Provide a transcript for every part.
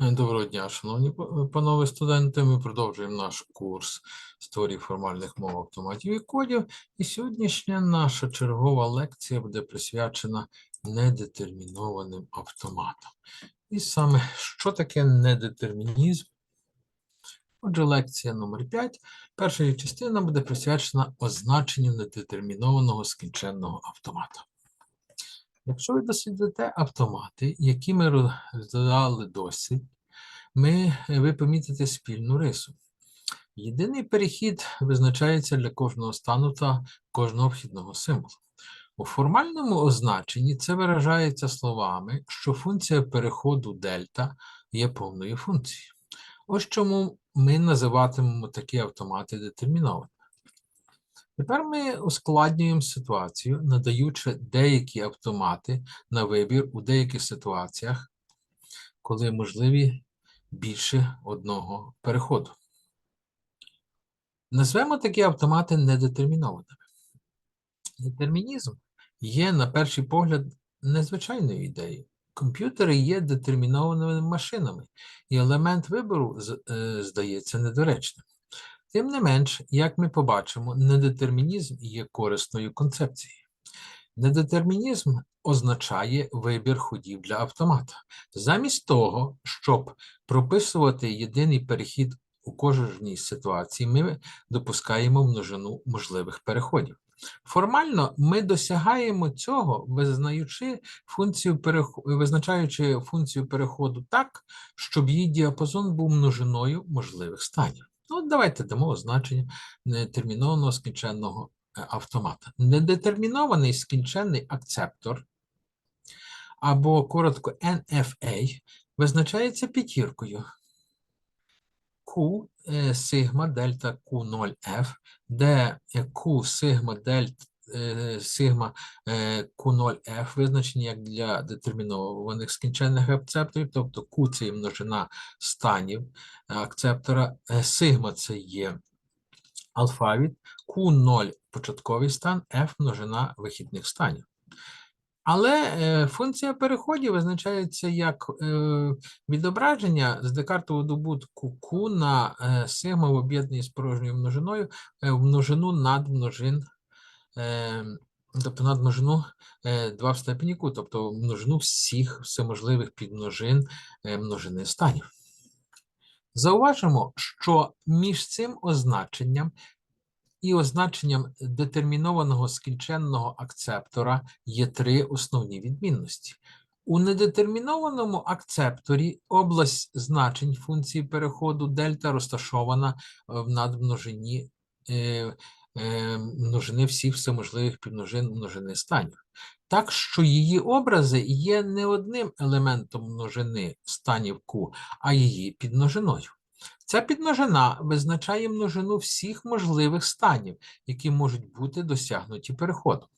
Е, Доброго дня, шановні панове студенти. Ми продовжуємо наш курс з теорії формальних мов автоматів і кодів. І сьогоднішня наша чергова лекція буде присвячена недетермінованим автоматам. І саме що таке недетермінізм? Отже, лекція номер 5. Перша частина буде присвячена означенню недетермінованого скінченного автомата. Якщо ви дослідите автомати, які ми розглядали досить, ми, ви помітите спільну рису. Єдиний перехід визначається для кожного стану та кожного вхідного символу. У формальному означенні це виражається словами, що функція переходу дельта є повною функцією. Ось чому ми називатимемо такі автомати детермінованими. Тепер ми ускладнюємо ситуацію, надаючи деякі автомати на вибір у деяких ситуаціях, коли можливі більше одного переходу. Назвемо такі автомати недетермінованими. Детермінізм є, на перший погляд, незвичайною ідеєю. Комп'ютери є детермінованими машинами, і елемент вибору е, здається недоречним. Тим не менш, як ми побачимо, недетермінізм є корисною концепцією. Недетермінізм означає вибір ходів для автомата. Замість того, щоб прописувати єдиний перехід у кожній ситуації, ми допускаємо множину можливих переходів. Формально ми досягаємо цього, визнаючи функцію визначаючи функцію переходу так, щоб її діапазон був множиною можливих станів. Ну, давайте дамо означення нетермінованого скінченного е, автомата. Недетермінований скінченний акцептор або коротко NFA визначається п'ятіркою Q е, сигма дельта Q0F, де е, Q сигма дельта е, сигма е, Q0F визначені як для детермінованих скінченних акцепторів, тобто Q це є множина станів е, акцептора, е, сигма це є алфавіт, Q0 початковий стан, F множина вихідних станів. Але е, функція переходів визначається як е, відображення з декартового добутку Q на е, сигма в об'єднанні з порожньою множиною в множину над множин, тобто над множину е, 2 в степені Q, тобто множину всіх всеможливих підмножин множини станів. Зауважимо, що між цим означенням і означенням детермінованого скінченного акцептора є три основні відмінності. У недетермінованому акцепторі область значень функції переходу дельта розташована е, в надмножині е, множини всіх всеможливих підмножин множини станів. Так що її образи є не одним елементом множини станів Q, а її підмножиною. Ця підмножина визначає множину всіх можливих станів, які можуть бути досягнуті переходом.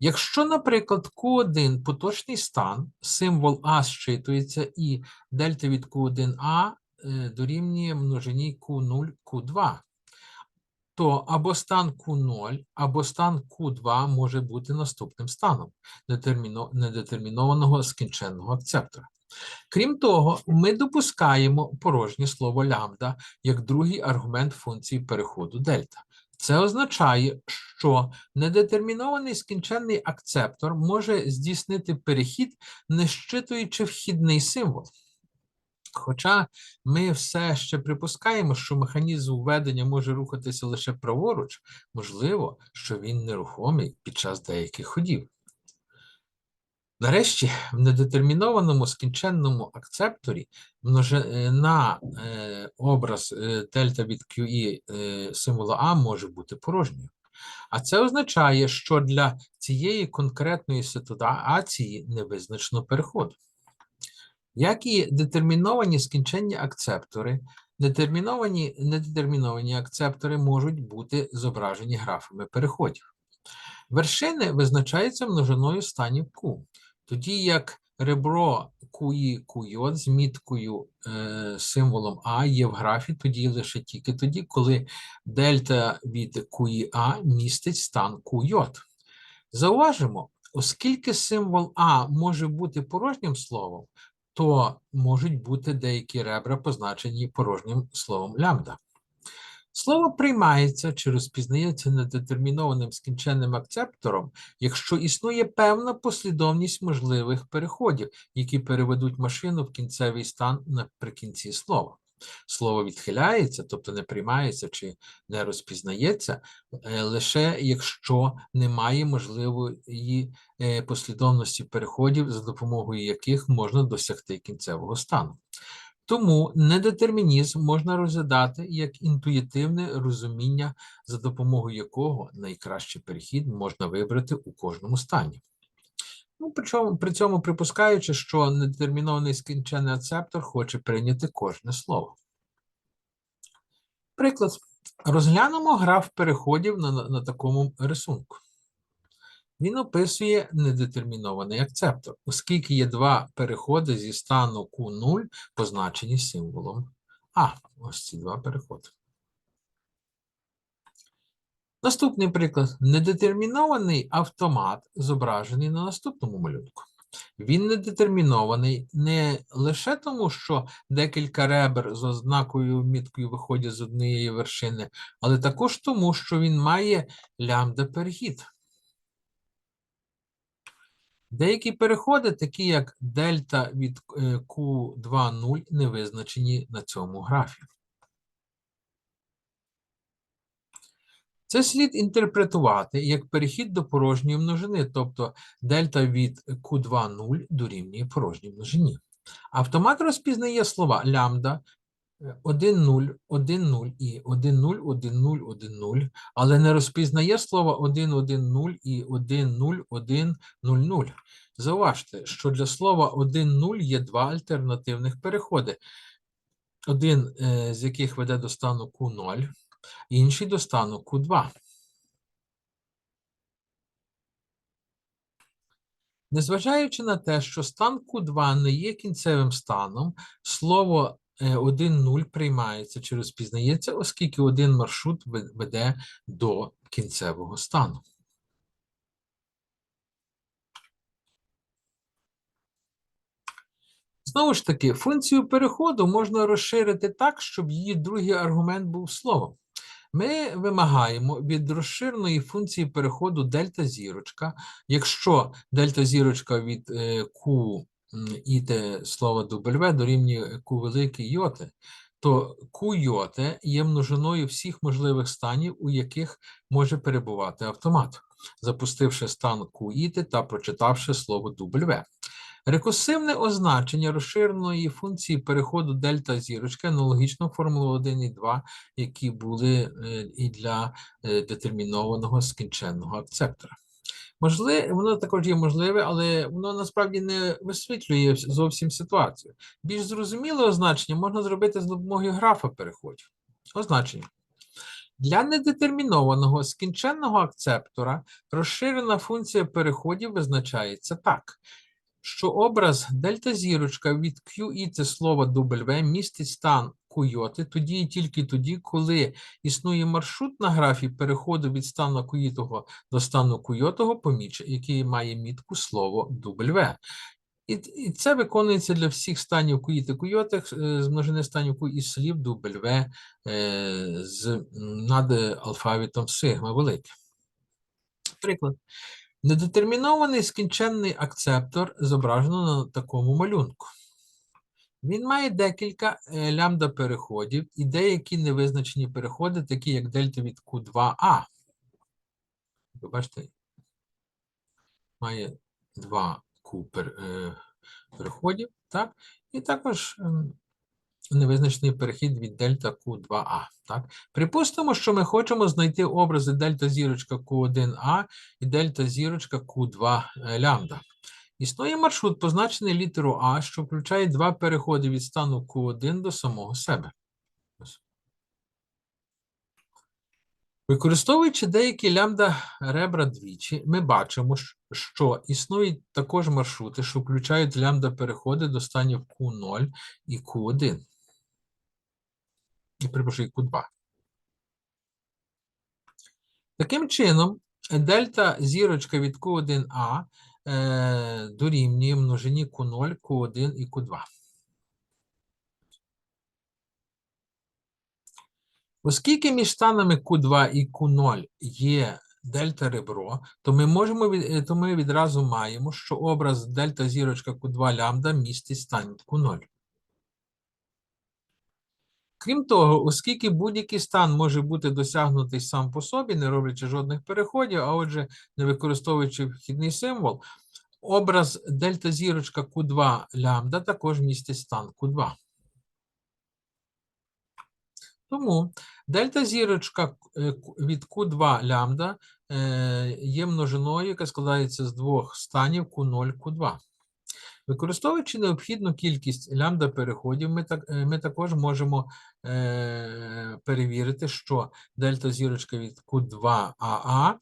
Якщо, наприклад, Q1 поточний стан, символ А зчитується і дельта від Q1A е, дорівнює множині Q0, Q2, то або стан Q0, або стан Q2 може бути наступним станом недетермінованого скінченного акцептора. Крім того, ми допускаємо порожнє слово лямбда як другий аргумент функції переходу дельта. Це означає, що недетермінований скінченний акцептор може здійснити перехід, не щитуючи вхідний символ. Хоча ми все ще припускаємо, що механізм введення може рухатися лише праворуч, можливо, що він нерухомий під час деяких ходів. Нарешті, в недетермінованому скінченному акцепторі множина е, образ е, дельта від QE е, символа А може бути порожньою. А це означає, що для цієї конкретної ситуації не визначено переходу. Як і детерміновані скінченні акцептори, детерміновані недетерміновані акцептори можуть бути зображені графами переходів. Вершини визначаються множиною станів Q, тоді як ребро QI QJ з міткою е, символом А є в графі тоді лише тільки тоді, коли дельта від QIA містить стан QJ. Зауважимо, оскільки символ А може бути порожнім словом, то можуть бути деякі ребра, позначені порожнім словом лямбда. Слово приймається чи розпізнається недетермінованим скінченним акцептором, якщо існує певна послідовність можливих переходів, які переведуть машину в кінцевий стан наприкінці слова. Слово відхиляється, тобто не приймається чи не розпізнається, е, лише якщо немає можливої е, послідовності переходів, за допомогою яких можна досягти кінцевого стану. Тому недетермінізм можна розглядати як інтуїтивне розуміння, за допомогою якого найкращий перехід можна вибрати у кожному стані. Ну, причому, при цьому припускаючи, що недетермінований скінчений ацептор хоче прийняти кожне слово. Приклад. Розглянемо граф переходів на, на, на такому рисунку. Він описує недетермінований акцептор, оскільки є два переходи зі стану Q0, позначені символом А. Ось ці два переходи. Наступний приклад. Недетермінований автомат зображений на наступному малюнку. Він недетермінований не лише тому, що декілька ребер з ознакою міткою виходять з однієї вершини, але також тому, що він має лямбда-перехід. Деякі переходи, такі як дельта від Q2,0, не визначені на цьому графі. Це слід інтерпретувати як перехід до порожньої множини, тобто дельта від Q2,0 дорівнює порожній множині. Автомат розпізнає слова лямбда, 1,0, 1,0 і 1,0, 1,0, 1,0, але не розпізнає слова 1,1,0 і 1,0, 1,0,0. Зауважте, що для слова 1,0 є два альтернативних переходи, один е, з яких веде до стану Q0, інший до стану Q2. Незважаючи на те, що стан Q2 не є кінцевим станом, слово 1.0 приймається чи розпізнається, оскільки один маршрут веде до кінцевого стану. Знову ж таки, функцію переходу можна розширити так, щоб її другий аргумент був словом. Ми вимагаємо від розширеної функції переходу дельта зірочка, якщо дельта зірочка від Q і те слово W дорівнює Q великий йоти, то Q йоти є множиною всіх можливих станів, у яких може перебувати автомат, запустивши стан Q іти та прочитавши слово W. Рекурсивне означення розширеної функції переходу дельта зірочки аналогічно формулу 1 і 2, які були е, і для е, детермінованого скінченного акцептора. Можливо, воно також є можливе, але воно насправді не висвітлює зовсім ситуацію. Більш зрозуміле означення можна зробити з допомогою графа переходів. Означення. Для недетермінованого скінченного акцептора розширена функція переходів визначається так, що образ дельта зірочка від Q це слова W містить стан койоти тоді і тільки тоді, коли існує маршрут на графі переходу від стану куїтого до стану куйотого поміч, який має мітку слово W. І, і це виконується для всіх станів куїти куйотих е, з множини станів ку із слів W е, з над алфавітом сигма велике. Приклад. Недетермінований скінченний акцептор зображено на такому малюнку. Він має декілька е, лямбда переходів і деякі невизначені переходи, такі як дельта від Q2A. Ви бачите, має два Q е, переходів, так? І також ем, невизначений перехід від дельта Q2A. Так? Припустимо, що ми хочемо знайти образи дельта зірочка Q1A і дельта зірочка Q2 е, лямбда. Існує маршрут, позначений літерою А, що включає два переходи від стану Q1 до самого себе. Використовуючи деякі лямбда ребра двічі, ми бачимо, що існують також маршрути, що включають лямбда переходи до станів Q0 і Q1. І припиши Q2. Таким чином, дельта зірочка від Q1A е, дорівнює множині Q0, Q1 і Q2. Оскільки між станами Q2 і Q0 є дельта ребро, то ми можемо е, то ми відразу маємо, що образ дельта зірочка Q2 лямбда містить стан Q0. Крім того, оскільки будь-який стан може бути досягнутий сам по собі, не роблячи жодних переходів, а отже, не використовуючи вхідний символ, образ дельта зірочка Q2 лямбда також містить стан Q2. Тому дельта зірочка е, від Q2 лямбда е, є множиною, яка складається з двох станів Q0, Q2. Використовуючи необхідну кількість лямбда переходів, ми, так, е, ми також можемо е, перевірити, що дельта зірочка від Q2AA,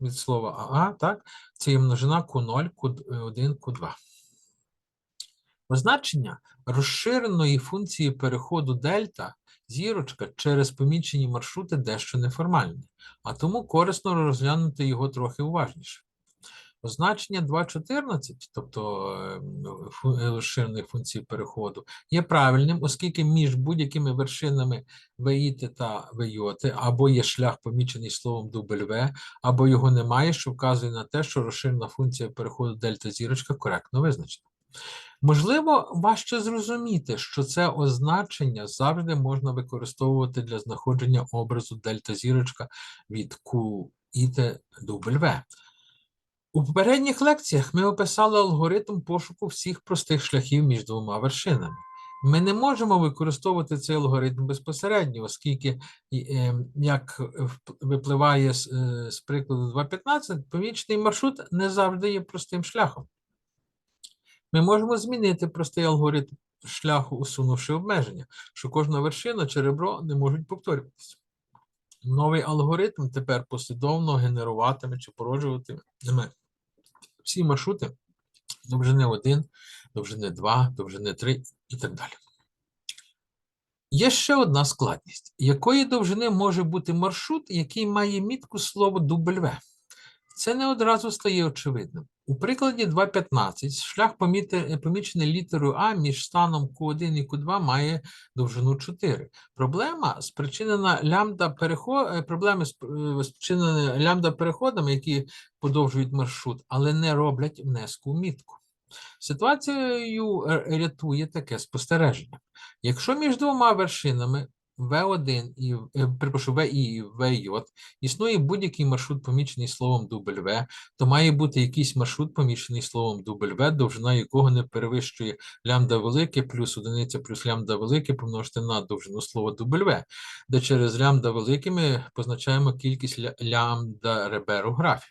від слова АА, так, це є множина Q0, Q1, Q2. Означення розширеної функції переходу дельта зірочка через помічені маршрути дещо неформальне, а тому корисно розглянути його трохи уважніше. Означення 2.14, тобто фу- е, функції переходу, є правильним, оскільки між будь-якими вершинами ВІТ та ВЙ або є шлях помічений словом W, або його немає, що вказує на те, що розширена функція переходу дельта зірочка коректно визначена. Можливо, важче зрозуміти, що це означення завжди можна використовувати для знаходження образу дельта зірочка від Q і W. У попередніх лекціях ми описали алгоритм пошуку всіх простих шляхів між двома вершинами. Ми не можемо використовувати цей алгоритм безпосередньо, оскільки, е, як випливає з, е, прикладу 2.15, помічний маршрут не завжди є простим шляхом. Ми можемо змінити простий алгоритм шляху, усунувши обмеження, що кожна вершина чи ребро не можуть повторюватися. Новий алгоритм тепер послідовно генеруватиме чи породжуватиме всі маршрути довжини 1, довжини 2, довжини 3 і так далі. Є ще одна складність. Якої довжини може бути маршрут, який має мітку слово W? Це не одразу стає очевидним. У прикладі 2.15 шлях помічений літерою А між станом Q1 і Q2 має довжину 4. Проблема спричинена лямбда переход... е, проблеми е, спричинені лямбда переходами, які подовжують маршрут, але не роблять внеску у мітку. Ситуацію е, рятує таке спостереження. Якщо між двома вершинами V1 і е, перепрошую, VI і VJ існує будь-який маршрут, помічений словом W, то має бути якийсь маршрут, помічений словом W, довжина якого не перевищує лямбда велике плюс одиниця плюс лямбда велике помножити на довжину слова W, де через лямбда велике ми позначаємо кількість ля- лямбда ребер у графі.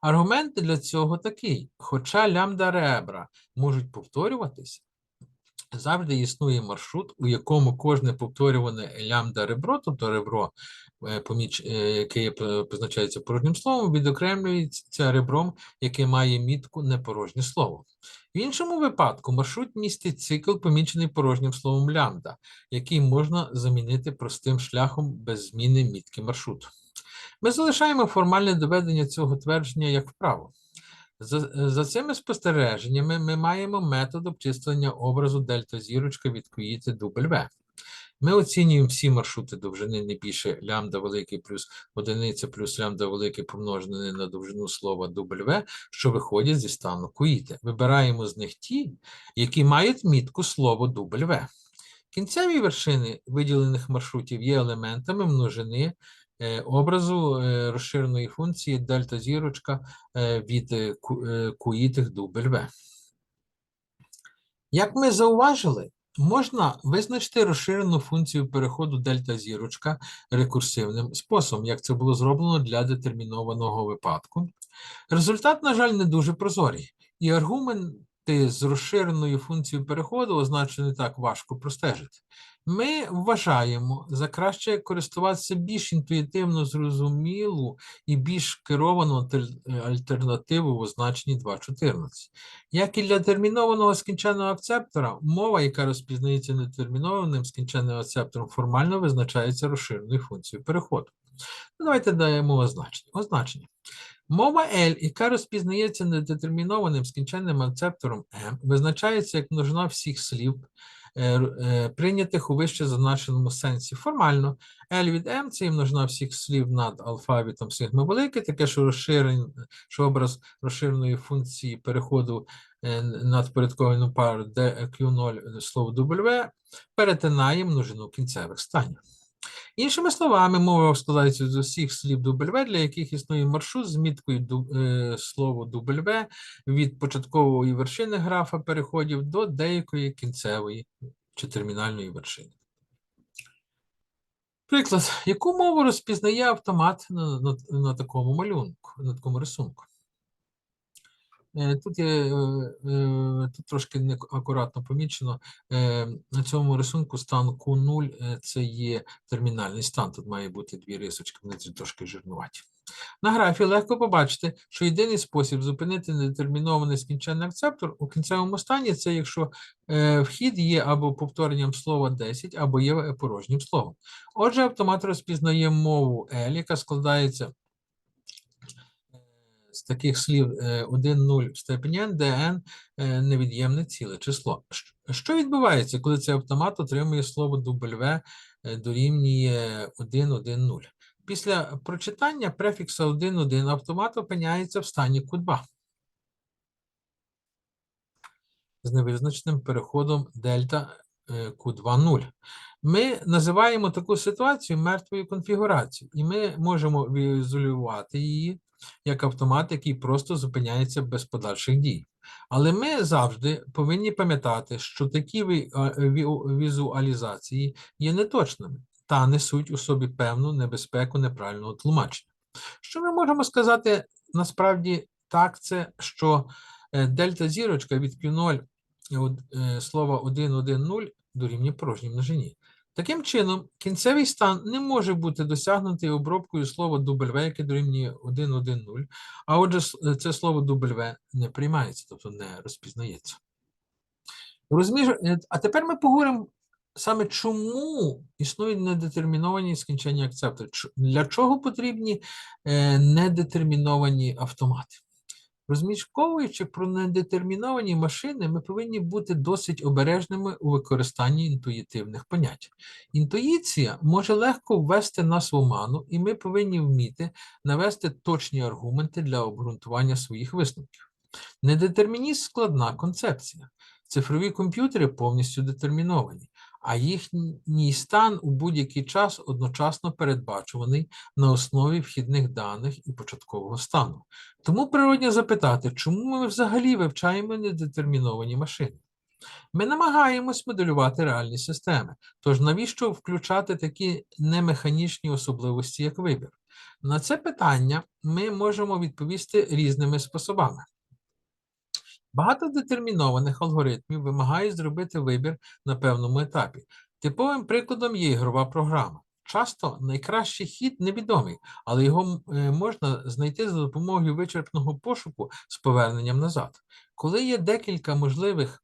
Аргумент для цього такий: хоча лямбда ребра можуть повторюватися, завжди існує маршрут, у якому кожне повторюване лямбда ребро, тобто ребро, е, поміч, е, яке е, позначається порожнім словом, відокремлюється ребром, яке має мітку непорожнє слово. В іншому випадку маршрут містить цикл, помічений порожнім словом лямбда, який можна замінити простим шляхом без зміни мітки маршруту. Ми залишаємо формальне доведення цього твердження як вправо. За, за цими спостереженнями ми маємо метод обчислення образу дельта зірочка від QI W. Ми оцінюємо всі маршрути довжини не більше лямбда великий плюс одиниця плюс лямбда великий помножене на довжину слова W, що виходять зі стану QI. Вибираємо з них ті, які мають мітку слово W. Кінцеві вершини виділених маршрутів є елементами множини образу е, розширеної функції дельта зірочка е, від е, ку- е, куїтих W. Як ми зауважили, можна визначити розширену функцію переходу дельта зірочка рекурсивним способом, як це було зроблено для детермінованого випадку. Результат, на жаль, не дуже прозорий, і аргументи з розширеною функцією переходу означені так важко простежити. Ми вважаємо за краще користуватися більш інтуїтивно зрозумілу і більш керовану альтернативу в означенні 2.14. Як і для термінованого скінченного акцептора, мова, яка розпізнається нетермінованим скінченним акцептором, формально визначається розширеною функцією переходу. Ну, Давайте даємо означення. Означення. Мова L, яка розпізнається недетермінованим скінченним акцептором M, визначається як множина всіх слів, е, е, прийнятих у вище зазначеному сенсі. Формально, L від M – це і множина всіх слів над алфавітом сигма велике, таке, що розширен, що образ розширеної функції переходу е, над порядковою пару DQ0 слово W перетинає множину кінцевих станів. Іншими словами, мова складається з усіх слів W, для яких існує маршрут з міткою е, слово W від початкової вершини графа переходів до деякої кінцевої чи термінальної вершини. Приклад, яку мову розпізнає автомат на, на, на такому малюнку, на такому рисунку? Е, Тут є е, е, тут трошки неакуратно помічено. На цьому рисунку стан Q0 е, це є термінальний стан. Тут має бути дві рисочки, вони трошки жирнуваті. На графі легко побачити, що єдиний спосіб зупинити недетермінований скінченний акцептор у кінцевому стані це якщо вхід є або повторенням слова 10, або є порожнім словом. Отже, автомат розпізнає мову L, яка складається з таких слів 1-0 в степені де n е, невід'ємне ціле число. Що відбувається, коли цей автомат отримує слово W е, дорівнює 1-1-0? Після прочитання префікса 1-1 автомат опиняється в стані Q2 з невизначеним переходом дельта е, Q2-0. Ми називаємо таку ситуацію мертвою конфігурацією, і ми можемо візуалювати її як автомат, який просто зупиняється без подальших дій. Але ми завжди повинні пам'ятати, що такі візуалізації є неточними та несуть у собі певну небезпеку неправильного тлумачення. Що ми можемо сказати насправді так, це що е, дельта зірочка від Q0 е, од- е, слова 1.1.0 дорівнює порожній множині. Таким чином, кінцевий стан не може бути досягнутий обробкою слова W, яке дорівнює 1.1.0, а отже, е, це слово W не приймається, тобто не розпізнається. Розумієш, е, а тепер ми поговоримо саме чому існують недетерміновані скінчення акцептори. Ч- Для чого потрібні е, недетерміновані автомати? Розміжковуючи про недетерміновані машини, ми повинні бути досить обережними у використанні інтуїтивних понять. Інтуїція може легко ввести нас в оману, і ми повинні вміти навести точні аргументи для обґрунтування своїх висновків. Недетермінізм складна концепція. Цифрові комп'ютери повністю детерміновані, а їхній стан у будь-який час одночасно передбачуваний на основі вхідних даних і початкового стану. Тому природно запитати, чому ми взагалі вивчаємо недетерміновані машини? Ми намагаємось моделювати реальні системи, тож навіщо включати такі немеханічні особливості, як вибір? На це питання ми можемо відповісти різними способами. Багато детермінованих алгоритмів вимагають зробити вибір на певному етапі. Типовим прикладом є ігрова програма. Часто найкращий хід невідомий, але його е, можна знайти за допомогою вичерпного пошуку з поверненням назад. Коли є декілька можливих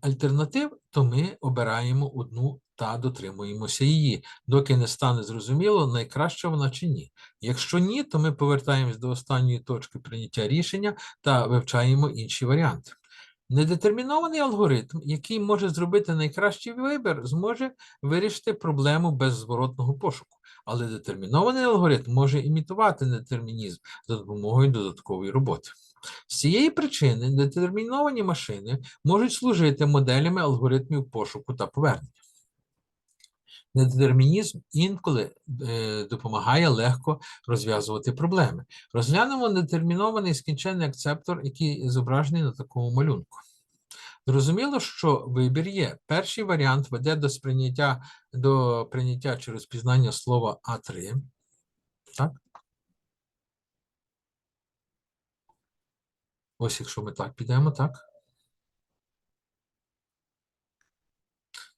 альтернатив, то ми обираємо одну та дотримуємося її, доки не стане зрозуміло, найкраща вона чи ні. Якщо ні, то ми повертаємось до останньої точки прийняття рішення та вивчаємо інші варіанти. Недетермінований алгоритм, який може зробити найкращий вибір, зможе вирішити проблему беззворотного пошуку. Але детермінований алгоритм може імітувати недетермінізм за допомогою додаткової роботи. З цієї причини детерміновані машини можуть служити моделями алгоритмів пошуку та повернення. Недетермінізм інколи е, допомагає легко розв'язувати проблеми. Розглянемо нетермінований скінченний акцептор, який зображений на такому малюнку. Зрозуміло, що вибір є. Перший варіант веде до сприйняття до прийняття чи розпізнання слова А3. Так? Ось якщо ми так підемо, так?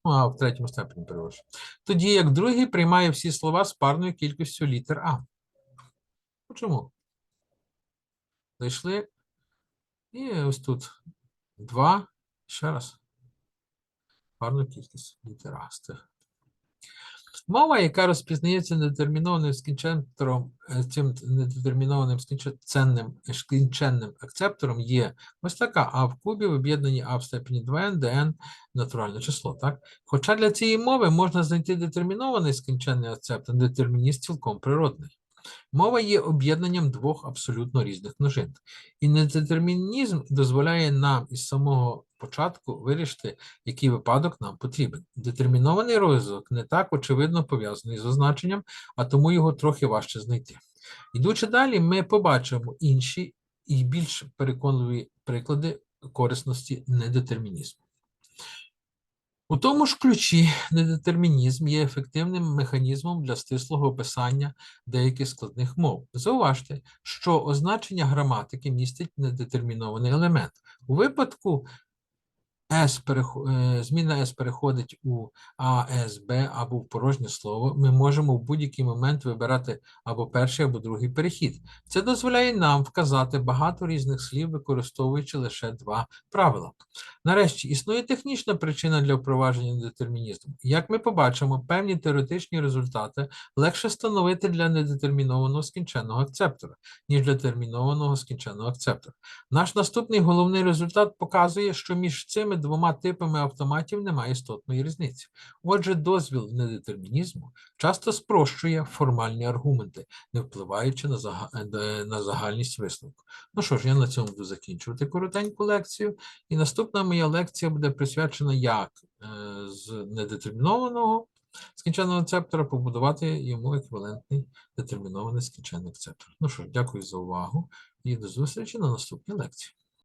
Ну, а в третьому степені перевожу. Тоді як другий приймає всі слова з парною кількістю літер А. Ну, Чому? Зайшли. І ось тут два. Ще раз. Парну кількість літер А. Мова, яка розпізнається недетермінованим скінчентором, е, цим недетермінованим скінченним, скінченним акцептором є ось така а в кубі в об'єднанні а в степені 2n, де натуральне число. Так? Хоча для цієї мови можна знайти детермінований скінченний акцептор, детермініст цілком природний. Мова є об'єднанням двох абсолютно різних множин. І недетермінізм дозволяє нам із самого початку вирішити, який випадок нам потрібен. Детермінований розвиток не так очевидно пов'язаний з означенням, а тому його трохи важче знайти. Йдучи далі, ми побачимо інші і більш переконливі приклади корисності недетермінізму. У тому ж ключі недетермінізм є ефективним механізмом для стислого описання деяких складних мов. Зауважте, що означення граматики містить недетермінований елемент. У випадку S е, зміна S переходить у Б або в порожнє слово, ми можемо в будь-який момент вибирати або перший, або другий перехід. Це дозволяє нам вказати багато різних слів, використовуючи лише два правила. Нарешті, існує технічна причина для впровадження недетермінізму. Як ми побачимо, певні теоретичні результати легше встановити для недетермінованого скінченного акцептора, ніж для термінованого скінченного акцептора. Наш наступний головний результат показує, що між цими двома типами автоматів немає істотної різниці. Отже, дозвіл недетермінізму часто спрощує формальні аргументи, не впливаючи на, зага... е, на загальність висновку. Ну що ж, я на цьому буду закінчувати коротеньку лекцію. І наступна моя лекція буде присвячена, як е, з недетермінованого скінченого акцептора побудувати йому еквівалентний детермінований скінчений акцептор. Ну що ж, дякую за увагу і до зустрічі на наступній лекції.